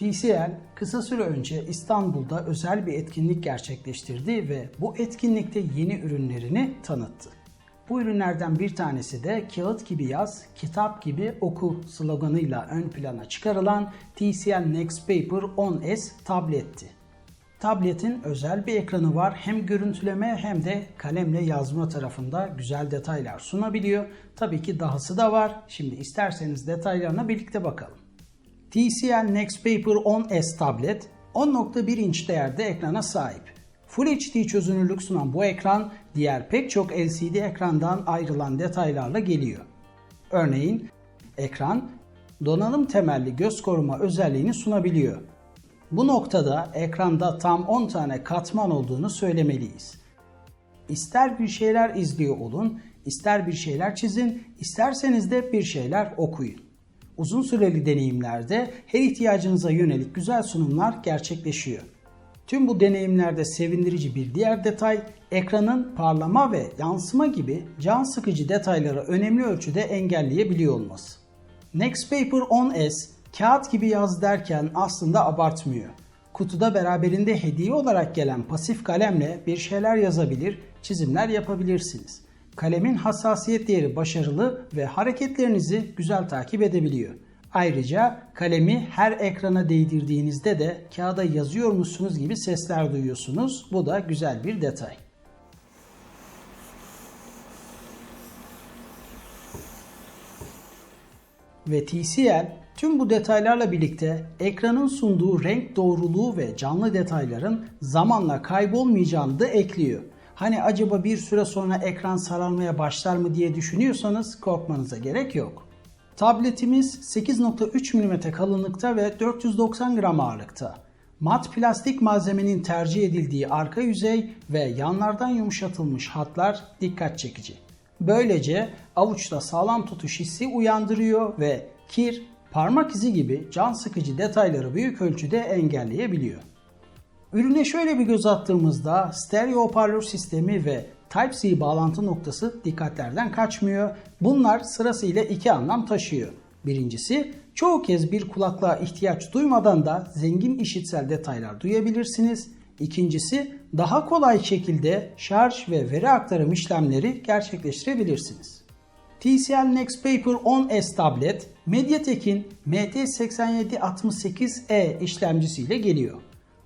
TCL kısa süre önce İstanbul'da özel bir etkinlik gerçekleştirdi ve bu etkinlikte yeni ürünlerini tanıttı. Bu ürünlerden bir tanesi de kağıt gibi yaz, kitap gibi oku sloganıyla ön plana çıkarılan TCL Next Paper 10S tabletti. Tabletin özel bir ekranı var. Hem görüntüleme hem de kalemle yazma tarafında güzel detaylar sunabiliyor. Tabii ki dahası da var. Şimdi isterseniz detaylarına birlikte bakalım. TCL Next Paper 10S tablet 10.1 inç değerde ekrana sahip. Full HD çözünürlük sunan bu ekran diğer pek çok LCD ekrandan ayrılan detaylarla geliyor. Örneğin ekran donanım temelli göz koruma özelliğini sunabiliyor. Bu noktada ekranda tam 10 tane katman olduğunu söylemeliyiz. İster bir şeyler izliyor olun, ister bir şeyler çizin, isterseniz de bir şeyler okuyun. Uzun süreli deneyimlerde her ihtiyacınıza yönelik güzel sunumlar gerçekleşiyor. Tüm bu deneyimlerde sevindirici bir diğer detay ekranın parlama ve yansıma gibi can sıkıcı detayları önemli ölçüde engelleyebiliyor olması. Next Paper 10S kağıt gibi yaz derken aslında abartmıyor. Kutuda beraberinde hediye olarak gelen pasif kalemle bir şeyler yazabilir, çizimler yapabilirsiniz. Kalemin hassasiyet değeri başarılı ve hareketlerinizi güzel takip edebiliyor. Ayrıca kalemi her ekrana değdirdiğinizde de kağıda yazıyormuşsunuz gibi sesler duyuyorsunuz. Bu da güzel bir detay. Ve TCL tüm bu detaylarla birlikte ekranın sunduğu renk doğruluğu ve canlı detayların zamanla kaybolmayacağını da ekliyor. Hani acaba bir süre sonra ekran sararmaya başlar mı diye düşünüyorsanız korkmanıza gerek yok. Tabletimiz 8.3 mm kalınlıkta ve 490 gram ağırlıkta. Mat plastik malzemenin tercih edildiği arka yüzey ve yanlardan yumuşatılmış hatlar dikkat çekici. Böylece avuçta sağlam tutuş hissi uyandırıyor ve kir, parmak izi gibi can sıkıcı detayları büyük ölçüde engelleyebiliyor. Ürüne şöyle bir göz attığımızda stereo hoparlör sistemi ve Type-C bağlantı noktası dikkatlerden kaçmıyor. Bunlar sırasıyla iki anlam taşıyor. Birincisi, çoğu kez bir kulaklığa ihtiyaç duymadan da zengin işitsel detaylar duyabilirsiniz. İkincisi, daha kolay şekilde şarj ve veri aktarım işlemleri gerçekleştirebilirsiniz. TCL Next Paper 10S tablet, MediaTek'in MT8768E işlemcisiyle geliyor.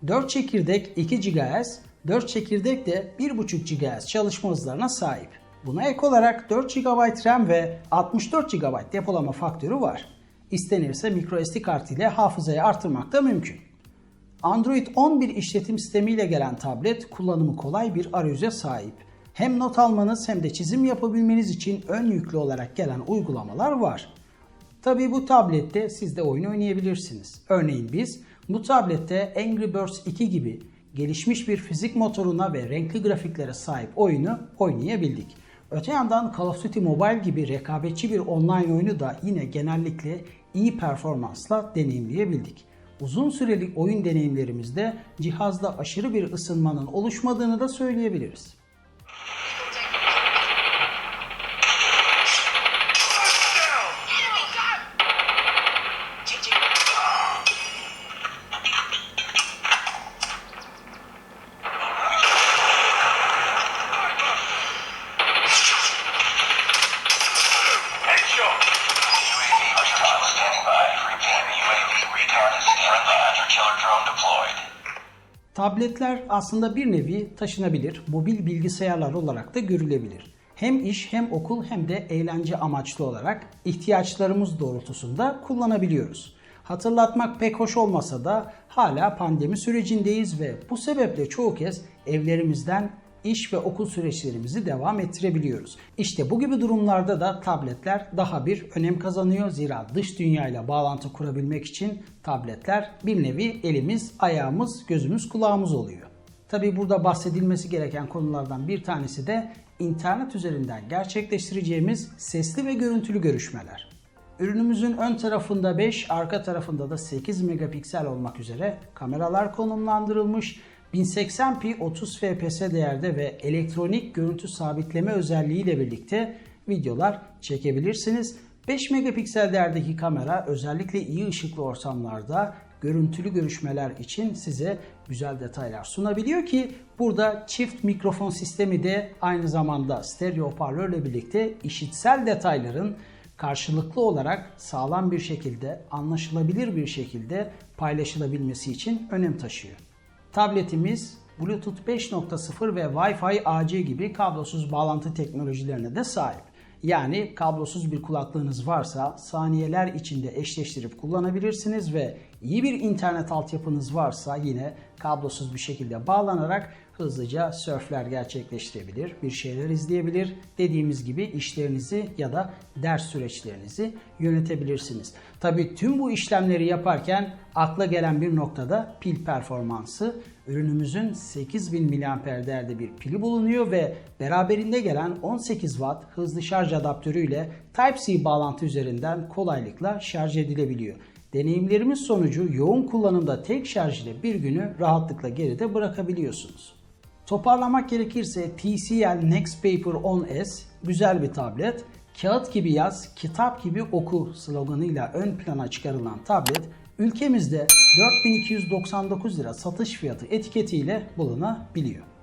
4 çekirdek 2 GHz, 4 çekirdek de 1.5 GHz çalışma hızlarına sahip. Buna ek olarak 4 GB RAM ve 64 GB depolama faktörü var. İstenirse microSD kart ile hafızayı artırmak da mümkün. Android 11 işletim sistemiyle gelen tablet kullanımı kolay bir arayüze sahip. Hem not almanız hem de çizim yapabilmeniz için ön yüklü olarak gelen uygulamalar var. Tabii bu tablette siz de oyun oynayabilirsiniz. Örneğin biz bu tablette Angry Birds 2 gibi gelişmiş bir fizik motoruna ve renkli grafiklere sahip oyunu oynayabildik. Öte yandan Call of Duty Mobile gibi rekabetçi bir online oyunu da yine genellikle iyi performansla deneyimleyebildik. Uzun süreli oyun deneyimlerimizde cihazda aşırı bir ısınmanın oluşmadığını da söyleyebiliriz. Tabletler aslında bir nevi taşınabilir, mobil bilgisayarlar olarak da görülebilir. Hem iş hem okul hem de eğlence amaçlı olarak ihtiyaçlarımız doğrultusunda kullanabiliyoruz. Hatırlatmak pek hoş olmasa da hala pandemi sürecindeyiz ve bu sebeple çoğu kez evlerimizden iş ve okul süreçlerimizi devam ettirebiliyoruz. İşte bu gibi durumlarda da tabletler daha bir önem kazanıyor. Zira dış dünyayla bağlantı kurabilmek için tabletler bir nevi elimiz, ayağımız, gözümüz, kulağımız oluyor. Tabi burada bahsedilmesi gereken konulardan bir tanesi de internet üzerinden gerçekleştireceğimiz sesli ve görüntülü görüşmeler. Ürünümüzün ön tarafında 5, arka tarafında da 8 megapiksel olmak üzere kameralar konumlandırılmış 1080p 30 fps değerde ve elektronik görüntü sabitleme özelliği ile birlikte videolar çekebilirsiniz. 5 megapiksel değerdeki kamera özellikle iyi ışıklı ortamlarda görüntülü görüşmeler için size güzel detaylar sunabiliyor ki burada çift mikrofon sistemi de aynı zamanda stereo hoparlörle birlikte işitsel detayların karşılıklı olarak sağlam bir şekilde, anlaşılabilir bir şekilde paylaşılabilmesi için önem taşıyor. Tabletimiz Bluetooth 5.0 ve Wi-Fi AC gibi kablosuz bağlantı teknolojilerine de sahip. Yani kablosuz bir kulaklığınız varsa saniyeler içinde eşleştirip kullanabilirsiniz ve iyi bir internet altyapınız varsa yine kablosuz bir şekilde bağlanarak hızlıca sörfler gerçekleştirebilir, bir şeyler izleyebilir. Dediğimiz gibi işlerinizi ya da ders süreçlerinizi yönetebilirsiniz. Tabii tüm bu işlemleri yaparken akla gelen bir noktada pil performansı. Ürünümüzün 8000 mAh değerde bir pili bulunuyor ve beraberinde gelen 18 Watt hızlı şarj adaptörüyle Type-C bağlantı üzerinden kolaylıkla şarj edilebiliyor. Deneyimlerimiz sonucu yoğun kullanımda tek şarj ile bir günü rahatlıkla geride bırakabiliyorsunuz. Toparlamak gerekirse TCL Nextpaper 10S güzel bir tablet. Kağıt gibi yaz, kitap gibi oku sloganıyla ön plana çıkarılan tablet ülkemizde 4299 lira satış fiyatı etiketiyle bulunabiliyor.